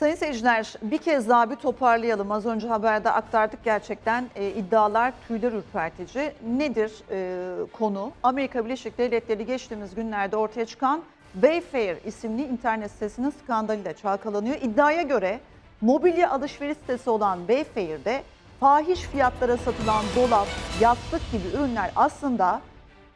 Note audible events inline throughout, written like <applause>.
Sayın seyirciler bir kez daha bir toparlayalım. Az önce haberde aktardık gerçekten e, iddialar tüyler ürpertici. Nedir e, konu? Amerika Birleşik Devletleri geçtiğimiz günlerde ortaya çıkan Wayfair isimli internet sitesinin skandalıyla çalkalanıyor. İddiaya göre mobilya alışveriş sitesi olan Wayfair'de fahiş fiyatlara satılan dolap, yastık gibi ürünler aslında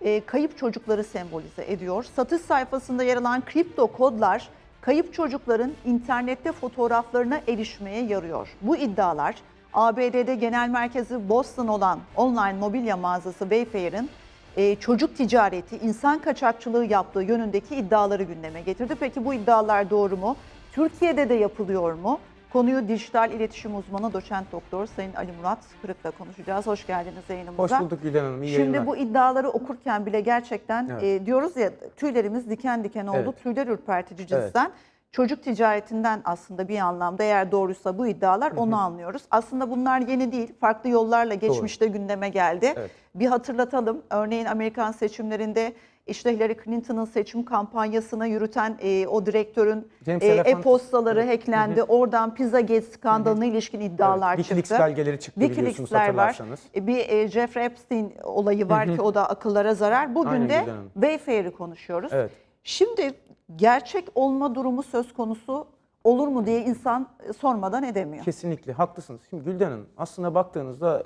e, kayıp çocukları sembolize ediyor. Satış sayfasında yer alan kripto kodlar kayıp çocukların internette fotoğraflarına erişmeye yarıyor. Bu iddialar ABD'de genel merkezi Boston olan online mobilya mağazası Wayfair'in e, çocuk ticareti, insan kaçakçılığı yaptığı yönündeki iddiaları gündeme getirdi. Peki bu iddialar doğru mu? Türkiye'de de yapılıyor mu? Konuyu dijital iletişim uzmanı doçent doktor Sayın Ali Murat Kırık'la konuşacağız. Hoş geldiniz yayınımıza. Hoş bulduk Gülden Hanım. İyi Şimdi yayınlar. bu iddiaları okurken bile gerçekten Evet. e, diyoruz ya tüylerimiz diken diken oldu. Evet. Tüyler ürpertici cinsten. Çocuk ticaretinden aslında bir anlamda eğer doğruysa bu iddialar onu anlıyoruz. Aslında bunlar yeni değil. Farklı yollarla geçmişte gündeme geldi. Evet. Bir hatırlatalım. Örneğin Amerikan seçimlerinde işte Hillary Clinton'ın seçim kampanyasını yürüten e, o direktörün e, e-postaları hacklendi. Oradan Pizzagate skandalına ilişkin iddialar Evet, çıktı. Wikileaks belgeleri çıktı biliyorsunuz Wikileaks'ler var. hatırlarsanız. E, Bir e, Jeffrey Epstein olayı var ki o da akıllara zarar. Bugün Aynen de. Wayfair'i konuşuyoruz. Evet. Şimdi gerçek olma durumu söz konusu olur mu diye insan e, sormadan edemiyor. Kesinlikle haklısınız. Şimdi Gülden Hanım aslında baktığınızda e,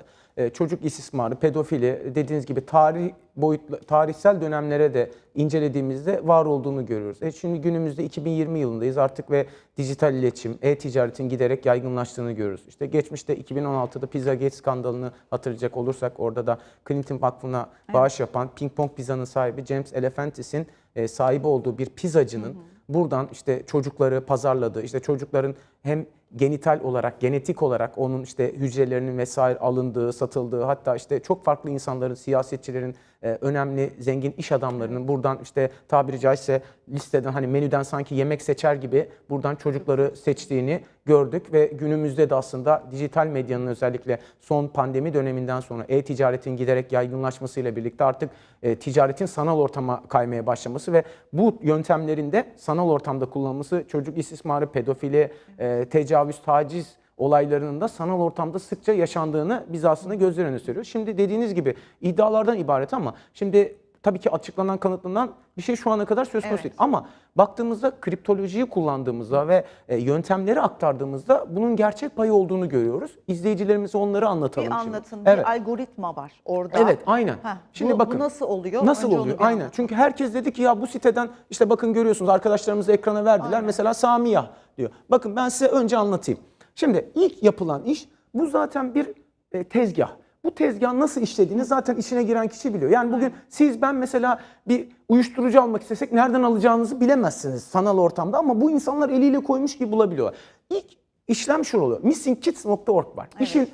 çocuk istismarı, pedofili dediğiniz gibi tarih boyutlu tarihsel dönemlere de incelediğimizde var olduğunu görüyoruz. E şimdi günümüzde 2020 yılındayız artık ve dijital iletişim, e-ticaretin giderek yaygınlaştığını görüyoruz. İşte geçmişte 2016'da Pizzagate skandalını hatırlayacak olursak orada da Clinton Vakfı'na bağış yapan Ping Pong Pizza'nın sahibi James Elefantis'in e, sahibi olduğu bir pizzacının buradan işte çocukları pazarladığı, işte çocukların hem genital olarak, genetik olarak onun işte hücrelerinin vesaire alındığı, satıldığı hatta işte çok farklı insanların, siyasetçilerin, e, önemli zengin iş adamlarının buradan işte tabiri caizse listeden hani menüden sanki yemek seçer gibi buradan çocukları seçtiğini gördük. Ve günümüzde de aslında dijital medyanın özellikle son pandemi döneminden sonra e-ticaretin giderek yaygınlaşmasıyla birlikte artık e, ticaretin sanal ortama kaymaya başlaması ve bu yöntemlerin de sanal ortamda kullanılması çocuk istismarı, pedofili, e, tecavüz, taciz olaylarının da sanal ortamda sıkça yaşandığını biz aslında gözler önüne seriyoruz. Şimdi dediğiniz gibi iddialardan ibaret ama şimdi tabii ki açıklanan kanıtlanan bir şey şu ana kadar söz konusu Evet. değil. Ama baktığımızda kriptolojiyi kullandığımızda ve e, yöntemleri aktardığımızda bunun gerçek payı olduğunu görüyoruz. İzleyicilerimize onları anlatalım Bir şimdi. anlatın. Evet. Bir algoritma var orada. Evet, aynen. Heh, Şimdi bu, bakın. Bu nasıl oluyor? Nasıl Önce oluyor? Aynen. Çünkü herkes dedi ki ya bu siteden işte bakın görüyorsunuz arkadaşlarımız ekrana verdiler. Mesela Samiyah diyor. Bakın ben size önce anlatayım. Şimdi ilk yapılan iş bu zaten bir e, tezgah. Bu tezgahın nasıl işlediğini zaten işine giren kişi biliyor. Yani bugün siz ben mesela bir uyuşturucu almak istesek nereden alacağınızı bilemezsiniz sanal ortamda ama bu insanlar eliyle koymuş gibi bulabiliyorlar. İlk işlem şu oluyor. missingkids.org var. İşin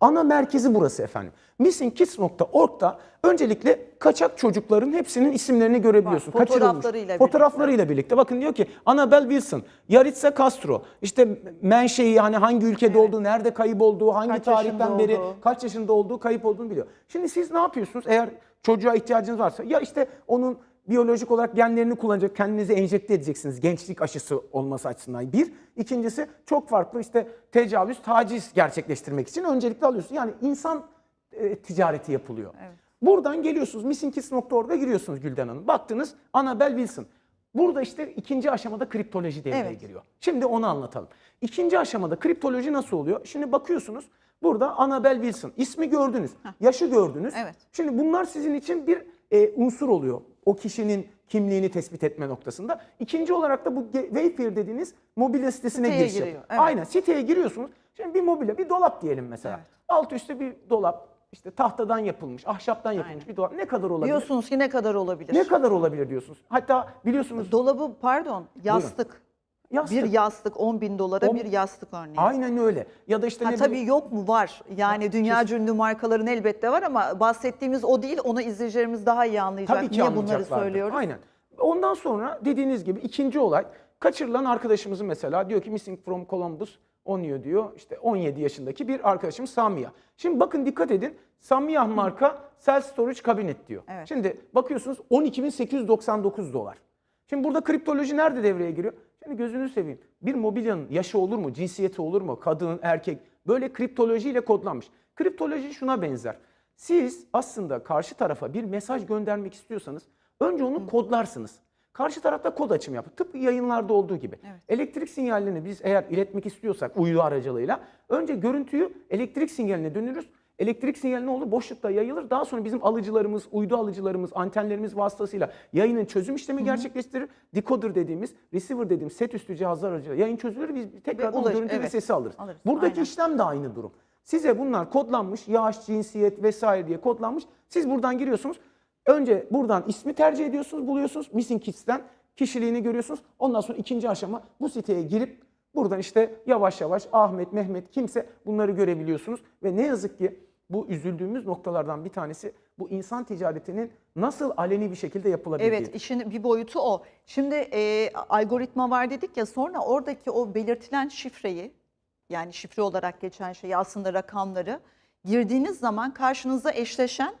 ana merkezi burası efendim. missingkids.org'da öncelikle kaçak çocukların hepsinin isimlerini görebiliyorsun. Var, fotoğraflarıyla birlikte. Fotoğraflarıyla birlikte. Bakın diyor ki Annabelle Wilson, Yaritza Castro, işte menşei hani hangi ülkede olduğu, nerede kayıp olduğu, hangi Kaç tarihten beri olduğu. kaç yaşında olduğu, kayıp olduğunu biliyor. Şimdi siz ne yapıyorsunuz? Eğer çocuğa ihtiyacınız varsa ya işte onun biyolojik olarak genlerini kullanacak, kendinize enjekte edeceksiniz gençlik aşısı olması açısından. Bir. İkincisi çok farklı işte tecavüz, taciz gerçekleştirmek için öncelikle alıyorsunuz. Yani insan e, ticareti yapılıyor. Buradan geliyorsunuz missingkids.org'a giriyorsunuz Gülden Hanım. Baktınız Annabelle Wilson. Burada işte ikinci aşamada kriptoloji devreye Evet. giriyor. Şimdi onu anlatalım. İkinci aşamada kriptoloji nasıl oluyor? Şimdi bakıyorsunuz burada Annabelle Wilson. ismi gördünüz, yaşı gördünüz. Evet. Şimdi bunlar sizin için bir e, unsur oluyor. O kişinin kimliğini tespit etme noktasında. İkinci olarak da bu Wayfair dediğiniz mobilya sitesine Siteye giriş giriyor, evet. Aynen siteye giriyorsunuz. Şimdi bir mobilya, bir dolap diyelim mesela. Evet. Alt üstte bir dolap, işte tahtadan yapılmış, ahşaptan yapılmış bir dolap. Ne kadar olabilir? Diyorsunuz ki ne kadar olabilir? Ne kadar olabilir diyorsunuz? Hatta biliyorsunuz Dolabı pardon yastık. Yastık. Bir yastık 10 bin dolara On- bir yastık örneğin. Aynen öyle. Ya da işte Ha, ne tabii bileyim- yok mu var. Yani dünya ünlü markaların elbette var ama bahsettiğimiz o değil. Onu izleyicilerimiz daha iyi anlayacak. Tabii ki Niye bunları söylüyoruz? Aynen. Ondan sonra dediğiniz gibi ikinci olay kaçırılan arkadaşımızın mesela diyor ki missing from Columbus Onyo diyor işte 17 yaşındaki bir arkadaşımız Samiya. Şimdi bakın dikkat edin Samiya marka self storage cabinet diyor. Evet. Şimdi bakıyorsunuz 12.899 dolar. Şimdi burada kriptoloji nerede devreye giriyor? Şimdi gözünü seveyim. Bir mobilyanın yaşı olur mu, cinsiyeti olur mu, kadın, erkek böyle kriptolojiyle kodlanmış. Kriptoloji şuna benzer. Siz aslında karşı tarafa bir mesaj göndermek istiyorsanız önce onu kodlarsınız. Karşı tarafta kod açımı yapar. Tıpkı yayınlarda olduğu gibi. Evet. Elektrik sinyalini biz eğer iletmek istiyorsak uydu aracılığıyla önce görüntüyü elektrik sinyaline dönürüz. Elektrik sinyali ne olur? Boşlukta yayılır. Daha sonra bizim alıcılarımız, uydu alıcılarımız, antenlerimiz vasıtasıyla yayının çözüm işlemi gerçekleştirir. Decoder dediğimiz, receiver dediğimiz set üstü cihazlar aracılığıyla yayın çözülür. Biz tekrardan ulaş- görüntü ve evet, sesi alırız. alırız, Buradaki aynen. işlem de aynı durum. Size bunlar kodlanmış, yaş, cinsiyet vesaire diye kodlanmış. Siz buradan giriyorsunuz. Önce buradan ismi tercih ediyorsunuz, buluyorsunuz. Missing Kids'ten kişiliğini görüyorsunuz. Ondan sonra ikinci aşama bu siteye girip buradan işte yavaş yavaş Ahmet, Mehmet kimse bunları görebiliyorsunuz. Ve ne yazık ki bu üzüldüğümüz noktalardan bir tanesi bu insan ticaretinin nasıl aleni bir şekilde yapılabildiği. Evet işin bir boyutu o. Şimdi e, algoritma var dedik ya sonra oradaki o belirtilen şifreyi yani şifre olarak geçen şeyi aslında rakamları girdiğiniz zaman karşınıza eşleşen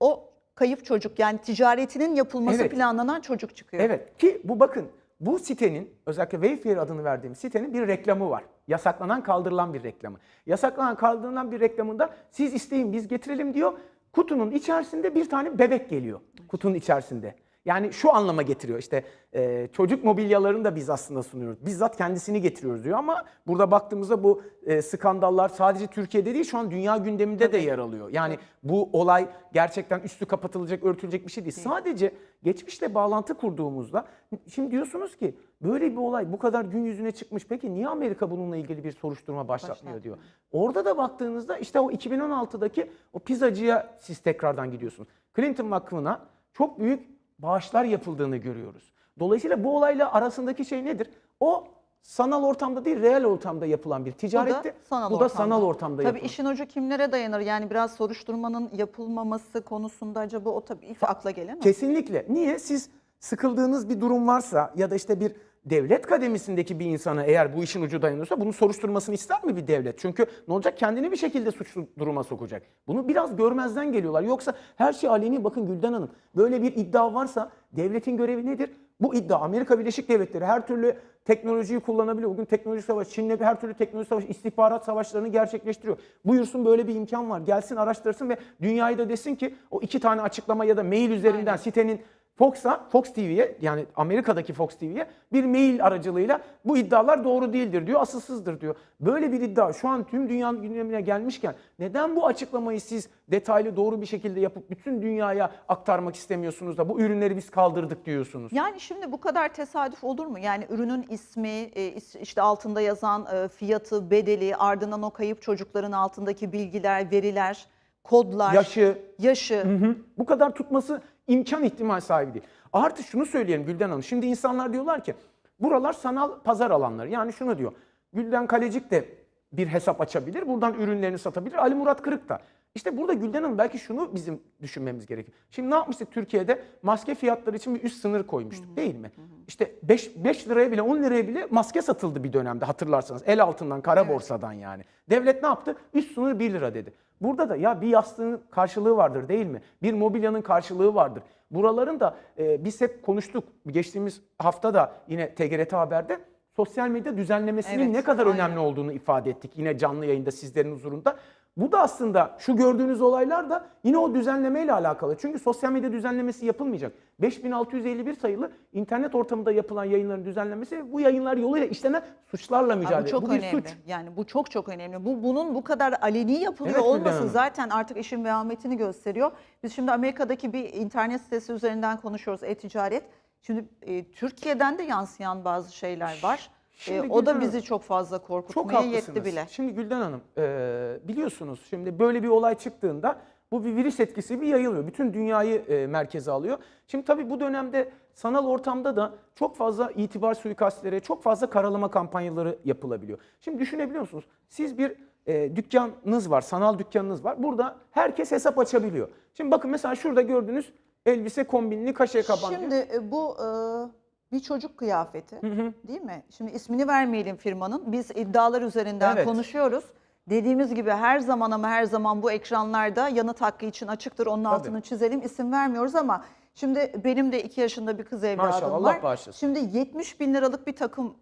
o kayıp çocuk yani ticaretinin yapılması Evet. planlanan çocuk çıkıyor. Evet ki bu bakın bu sitenin özellikle Wayfair adını verdiğim sitenin bir reklamı var. Yasaklanan kaldırılan bir reklamı. Yasaklanan kaldırılan bir reklamında siz isteyin biz getirelim diyor. Kutunun içerisinde bir tane bebek geliyor. Kutunun içerisinde. Yani şu anlama getiriyor işte e, çocuk mobilyalarını da biz aslında sunuyoruz. Bizzat kendisini getiriyoruz diyor ama burada baktığımızda bu e, skandallar sadece Türkiye'de değil şu an dünya gündeminde de yer alıyor. Yani bu olay gerçekten üstü kapatılacak, örtülecek bir şey değil. Sadece geçmişle bağlantı kurduğumuzda şimdi diyorsunuz ki böyle bir olay bu kadar gün yüzüne çıkmış. Peki niye Amerika bununla ilgili bir soruşturma başlatmıyor diyor. Orada da baktığınızda işte o 2016'daki o pizzacıya siz tekrardan gidiyorsunuz. Clinton Vakfı'na çok büyük bağışlar yapıldığını görüyoruz. Dolayısıyla bu olayla arasındaki şey nedir? O sanal ortamda değil, reel ortamda yapılan bir Bu da ticaretti. sanal bu da ortamda. sanal ortamda Tabii yapılan. işin ucu kimlere dayanır? Yani biraz soruşturmanın yapılmaması konusunda acaba o tabii ilk akla gelen o. Kesinlikle. Niye? Siz sıkıldığınız bir durum varsa ya da işte bir devlet kademisindeki bir insana eğer bu işin ucu dayanıyorsa bunu soruşturmasını ister mi bir devlet? Çünkü ne olacak? Kendini bir şekilde suçlu duruma sokacak. Bunu biraz görmezden geliyorlar. Yoksa her şey aleni bakın Gülden Hanım. Böyle bir iddia varsa devletin görevi nedir? Bu iddia Amerika Birleşik Devletleri her türlü teknolojiyi kullanabiliyor. Bugün teknoloji savaşı, Çin'le her türlü teknoloji savaşı, istihbarat savaşlarını gerçekleştiriyor. Buyursun böyle bir imkan var. Gelsin araştırsın ve dünyayı da desin ki o iki tane açıklama ya da mail üzerinden Aynen. sitenin Fox'a, Fox TV'ye yani Amerika'daki Fox TV'ye bir mail aracılığıyla bu iddialar doğru değildir diyor, asılsızdır diyor. Böyle bir iddia şu an tüm dünyanın gündemine gelmişken neden bu açıklamayı siz detaylı doğru bir şekilde yapıp bütün dünyaya aktarmak istemiyorsunuz da bu ürünleri biz kaldırdık diyorsunuz? Yani şimdi bu kadar tesadüf olur mu? Yani ürünün ismi, e, işte altında yazan e, fiyatı, bedeli, ardından o kayıp çocukların altındaki bilgiler, veriler, kodlar, Yaşı, yaşı. Hı, Bu kadar tutması imkan ihtimal sahibi değil. Artı şunu söyleyelim Gülden Hanım. Şimdi insanlar diyorlar ki buralar sanal pazar alanları. Yani şunu diyor. Gülden Kalecik de bir hesap açabilir. Buradan ürünlerini satabilir. Ali Murat Kırık da. İşte burada Gülden Hanım belki şunu bizim düşünmemiz gerekiyor. Şimdi ne yapmıştık Türkiye'de? Maske fiyatları için bir üst sınır koymuştuk değil mi? İşte 5, 5 liraya bile 10 liraya bile maske satıldı bir dönemde hatırlarsanız. El altından, kara borsadan yani. Devlet ne yaptı? Üst sınır 1 lira dedi. Burada da ya bir yastığın karşılığı vardır değil mi? Bir mobilyanın karşılığı vardır. Buraların da e, biz hep konuştuk. Geçtiğimiz hafta da yine TGRT Haber'de sosyal medya düzenlemesinin Evet, ne kadar aynen. önemli olduğunu ifade ettik. Yine canlı yayında sizlerin huzurunda. Bu da aslında şu gördüğünüz olaylar da yine o düzenlemeyle alakalı. Çünkü sosyal medya düzenlemesi yapılmayacak. 5651 sayılı internet ortamında yapılan yayınların düzenlemesi bu yayınlar yoluyla işlenen suçlarla mücadele. bu çok bu bir önemli. suç. Yani bu çok çok önemli. Bu bunun bu kadar aleni yapılıyor Evet olması zaten artık işin vehametini gösteriyor. Biz şimdi Amerika'daki bir internet sitesi üzerinden konuşuyoruz e-ticaret. Şimdi e, Türkiye'den de yansıyan bazı şeyler var. E, Şimdi o da Gülden bizi Hanım, çok fazla Çok korkutmaya haklısınız. yetti bile. Şimdi Gülden Hanım e, biliyorsunuz şimdi böyle bir olay çıktığında bu bir virüs etkisi bir yayılıyor. Bütün dünyayı e, merkeze alıyor. Şimdi tabii bu dönemde sanal ortamda da çok fazla itibar suikastleri, çok fazla karalama kampanyaları yapılabiliyor. Şimdi düşünebiliyor musunuz? Siz bir e, dükkanınız var, sanal dükkanınız var. Burada herkes hesap açabiliyor. Şimdi bakın mesela şurada gördüğünüz elbise kombinli kaşe diyor. Şimdi e, bu e, bir çocuk kıyafeti değil mi? Şimdi ismini vermeyelim firmanın. Biz iddialar üzerinden Evet. konuşuyoruz. Dediğimiz gibi her zaman ama her zaman bu ekranlarda yanıt hakkı için açıktır. Onun altını çizelim. İsim vermiyoruz ama Şimdi benim de 2 yaşında bir kız evladım Maşallah, Allah var. bağışlasın. Şimdi 70 bin liralık bir takım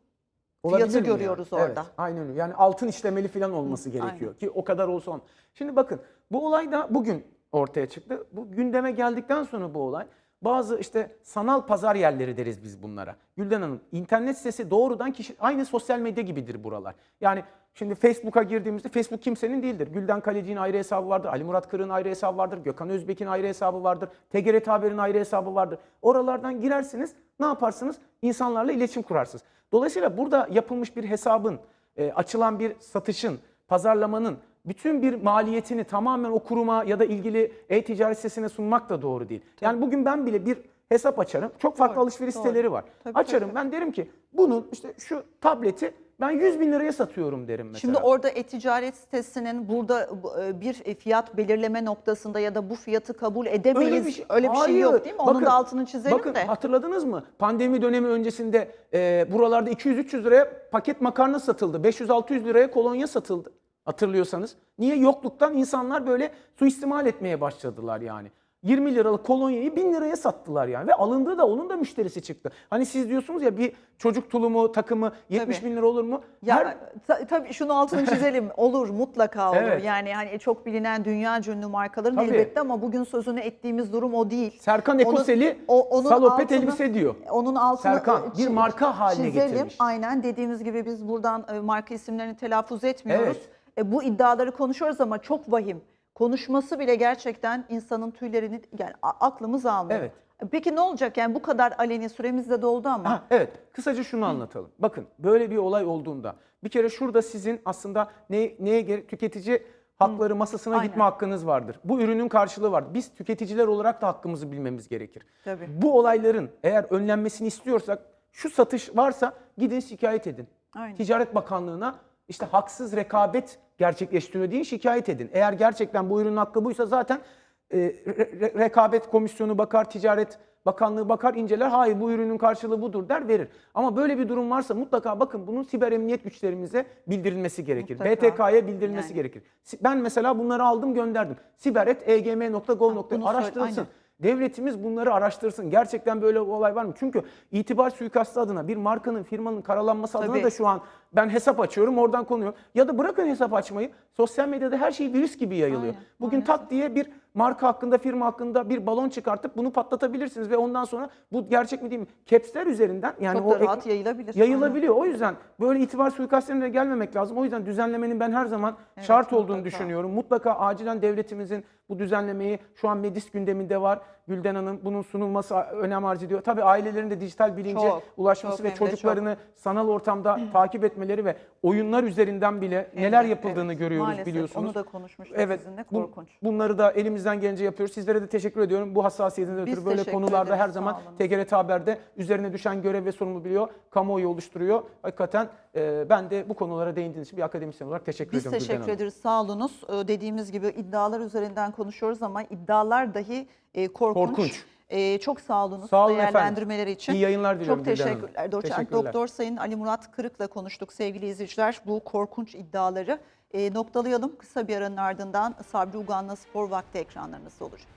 Olabilir fiyatı mi yani? görüyoruz Evet, orada. aynen öyle. Yani altın işlemeli falan olması gerekiyor ki o kadar olsa on. Şimdi bakın bu olay da bugün ortaya çıktı. Bu gündeme geldikten sonra bu olay bazı işte sanal pazar yerleri deriz biz bunlara. Gülden Hanım internet sitesi doğrudan kişi aynı sosyal medya gibidir buralar. Yani şimdi Facebook'a girdiğimizde Facebook kimsenin değildir. Gülden Kaleci'nin ayrı hesabı vardır. Ali Murat Kırık'ın ayrı hesabı vardır. Gökhan Özbek'in ayrı hesabı vardır. TGRT Haber'in ayrı hesabı vardır. Oralardan girersiniz ne yaparsınız? İnsanlarla iletişim kurarsınız. Dolayısıyla burada yapılmış bir hesabın, e, açılan bir satışın, pazarlamanın bütün bir maliyetini tamamen o kuruma ya da ilgili e-ticaret sitesine sunmak da doğru değil. Yani bugün ben bile bir hesap açarım. Çok farklı Doğru, alışveriş doğru. siteleri var. Tabii, açarım tabii. ben derim ki bunun işte şu tableti ben 100 bin liraya satıyorum derim mesela. Şimdi orada e-ticaret sitesinin burada e, bir fiyat belirleme noktasında ya da bu fiyatı kabul edemeyiz öyle bir şey, Hayır. yok değil mi? Onun Bakın, da altını çizelim bakın, de. hatırladınız mı? Pandemi dönemi öncesinde e, buralarda 200-300 liraya paket makarna satıldı. 500-600 liraya kolonya satıldı. Hatırlıyorsanız. Niye? Yokluktan insanlar böyle suistimal etmeye başladılar yani. 20 liralık kolonyayı 1000 liraya sattılar yani. Ve alındığı da onun da müşterisi çıktı. Hani siz diyorsunuz ya bir çocuk tulumu, takımı 70 Tabii. bin lira olur mu? Ya Her- ta- tabii şunu altını <laughs> çizelim. Olur mutlaka olur. Evet. Yani hani çok bilinen dünya ünlü markaların Tabii. elbette ama bugün sözünü ettiğimiz durum o değil. Serkan Onun- Ekoseli o- onun salopet altını- elbise diyor. Onun altını Serkan, bir marka haline çizelim. getirmiş. Aynen dediğimiz gibi biz buradan e, marka isimlerini telaffuz etmiyoruz. Evet. E, bu iddiaları konuşuyoruz ama çok vahim. Konuşması bile gerçekten insanın tüylerini yani aklımız almıyor. Evet. Peki ne olacak yani bu kadar aleni süremiz de doldu ama. Ha, evet. Kısaca şunu anlatalım. Bakın böyle bir olay olduğunda bir kere şurada sizin aslında ne, neye gerek tüketici hakları masasına Aynen. gitme hakkınız vardır. Bu ürünün karşılığı vardır. Biz tüketiciler olarak da hakkımızı bilmemiz gerekir. Tabii. Bu olayların eğer önlenmesini istiyorsak şu satış varsa gidin şikayet edin. Aynen. Ticaret Bakanlığı'na işte haksız rekabet gerçekleştiriyor diye şikayet edin. Eğer gerçekten bu ürünün hakkı buysa zaten e, re- re- rekabet komisyonu bakar, ticaret bakanlığı bakar, inceler. Hayır bu ürünün karşılığı budur der verir. Ama böyle bir durum varsa mutlaka bakın bunun siber emniyet güçlerimize bildirilmesi gerekir. BTK'ya bildirilmesi Yani. gerekir. Ben mesela bunları aldım gönderdim. siber.egm.gov.tr aynen. Devletimiz bunları araştırsın. Gerçekten böyle bir olay var mı? Çünkü itibar suikastı adına bir markanın, firmanın karalanması adına Tabii. da şu an ben hesap açıyorum, oradan konuyor. Ya da bırakın hesap açmayı. Sosyal medyada her şey virüs gibi yayılıyor. Aynen, Bugün tak diye bir marka hakkında, firma hakkında bir balon çıkartıp bunu patlatabilirsiniz ve ondan sonra bu gerçek mi değil mi? Caps'ler üzerinden yani Çok o da rahat yayılabilir. yayılabiliyor. O yüzden böyle itibar suikastlerine gelmemek lazım. O yüzden düzenlemenin ben her zaman şart olduğunu mutlaka. düşünüyorum. Mutlaka acilen devletimizin bu düzenlemeyi şu an meclis gündeminde var. Gülden Hanım bunun sunulması önem arz ediyor. Tabii ailelerin de dijital bilince Çok, ulaşması çok ve çocuklarını sanal ortamda <clears throat> takip etmeleri ve oyunlar üzerinden bile neler Evet, yapıldığını evet. görüyoruz Maalesef, biliyorsunuz. Onu da konuşmuştuk Evet. sizinle bu- korkunç. bunları da elimizden gelince yapıyoruz. Sizlere de teşekkür ediyorum. Bu hassasiyetinizden ötürü böyle konularda ederiz, her zaman. TGRT Haber'de üzerine düşen görev ve sorumluluğu biliyor. Kamuoyu oluşturuyor. Hakikaten e, ben de bu konulara değindiğiniz için bir akademisyen olarak teşekkür Biz ediyorum. Gülden teşekkür ederiz. Sağ olunuz. Ee, Dediğimiz gibi iddialar üzerinden konuşuyoruz ama iddialar dahi e, korkunç. Korkunç. Ee, çok sağ olunuz Sağ olun efendim. değerlendirmeleri için. İyi yayınlar diliyorum Çok teşekkürler. Doçent Teşekkürler. Doktor Sayın Ali Murat Kırık'la konuştuk sevgili izleyiciler. Bu korkunç iddiaları e, noktalayalım. Kısa bir aranın ardından Sabri Ugan'la Spor Vakti ekranlarınızda olacak.